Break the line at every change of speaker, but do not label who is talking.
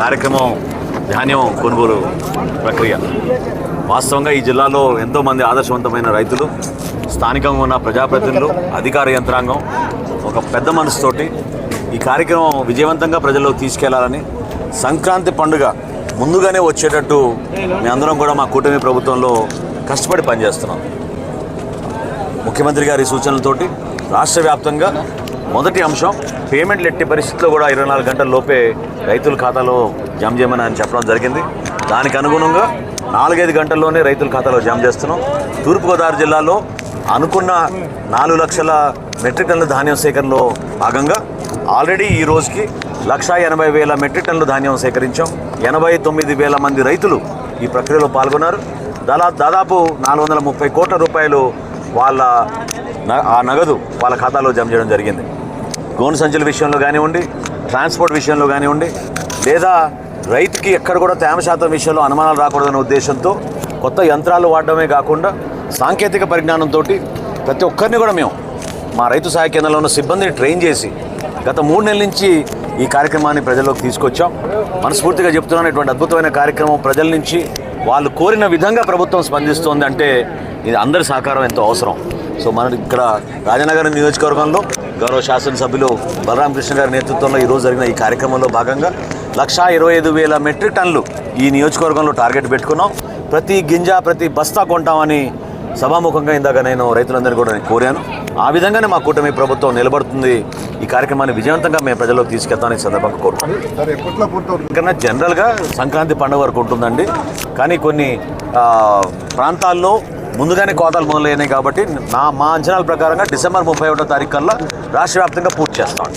కార్యక్రమం ధాన్యం కొనుగోలు ప్రక్రియ. వాస్తవంగా ఈ జిల్లాలో ఎంతోమంది ఆదర్శవంతమైన రైతులు స్థానికంగా ఉన్న ప్రజాప్రతినిధులు అధికార యంత్రాంగం ఒక పెద్ద మనసుతోటి ఈ కార్యక్రమం విజయవంతంగా ప్రజల్లోకి తీసుకెళ్ళాలని సంక్రాంతి పండుగ ముందుగానే వచ్చేటట్టు మేము అందరం కూడా మా కూటమి ప్రభుత్వంలో కష్టపడి పనిచేస్తున్నాం. ముఖ్యమంత్రి గారి సూచనలతోటి రాష్ట్ర వ్యాప్తంగా మొదటి అంశం పేమెంట్లు ఎట్టి పరిస్థితుల్లో కూడా ఇరవై నాలుగు గంటల లోపే రైతుల ఖాతాలో జమ చేయమని అని చెప్పడం జరిగింది. దానికి అనుగుణంగా నాలుగైదు గంటల్లోనే రైతుల ఖాతాలో జమ చేస్తున్నాం. తూర్పుగోదావరి జిల్లాలో అనుకున్న నాలుగు లక్షల మెట్రిక్ టన్నుల ధాన్యం సేకరణలో భాగంగా ఆల్రెడీ ఈ రోజుకి లక్షా ఎనభై వేల మెట్రిక్ టన్నుల ధాన్యం సేకరించాం. ఎనభై తొమ్మిది వేల మంది రైతులు ఈ ప్రక్రియలో పాల్గొన్నారు. దాదా దాదాపు నాలుగు వందల ముప్పై కోట్ల రూపాయలు వాళ్ళ న- ఆ నగదు వాళ్ళ ఖాతాలో జమ చేయడం జరిగింది. గోను సంచుల విషయంలో కానివ్వండి ట్రాన్స్పోర్ట్ విషయంలో కానివ్వండి లేదా రైతుకి ఎక్కడ కూడా తేమ శాతం విషయంలో అనుమానాలు రాకూడదనే ఉద్దేశంతో కొత్త యంత్రాలు వాడడమే కాకుండా సాంకేతిక పరిజ్ఞానంతో ప్రతి ఒక్కరిని కూడా మేము మా రైతు సహాయ కేంద్రంలో ఉన్న సిబ్బందిని ట్రైన్ చేసి గత మూడు నెలల నుంచి ఈ కార్యక్రమాన్ని ప్రజల్లోకి తీసుకొచ్చాం. మనస్ఫూర్తిగా చెప్తున్నాను ఇటువంటి అద్భుతమైన కార్యక్రమం ప్రజల నుంచి వాళ్ళు కోరిన విధంగా ప్రభుత్వం స్పందిస్తోంది అంటే ఇది అందరి సహకారం ఎంతో అవసరం. సో మన ఇక్కడ రాజనగరం నియోజకవర్గంలో గౌరవ శాసనసభ్యులు బలరాం కృష్ణ గారి నేతృత్వంలో ఈరోజు జరిగిన ఈ కార్యక్రమంలో భాగంగా లక్షా ఇరవై ఐదు వేల మెట్రిక్ టన్నులు ఈ నియోజకవర్గంలో టార్గెట్ పెట్టుకున్నాం. ప్రతి గింజ ప్రతి బస్తా కొంటామని సభాముఖంగా ఇందాక నేను రైతులందరినీ కూడా నేను కోరాను. ఆ విధంగానే మా కూటమి ప్రభుత్వం నిలబడుతుంది. ఈ కార్యక్రమాన్ని విజయవంతంగా మేము ప్రజల్లోకి తీసుకెళ్తామని సందర్భంగా కన్నా జనరల్గా సంక్రాంతి పండుగ వరకు ఉంటుందండి. కానీ కొన్ని ప్రాంతాల్లో ముందుగానే కోతలు మొదలైనాయి కాబట్టి నా మా అంచనాల ప్రకారంగా డిసెంబర్ ముప్పై ఒకటో తారీఖు కల్లా రాష్ట్ర వ్యాప్తంగా పూర్తి చేస్తాం.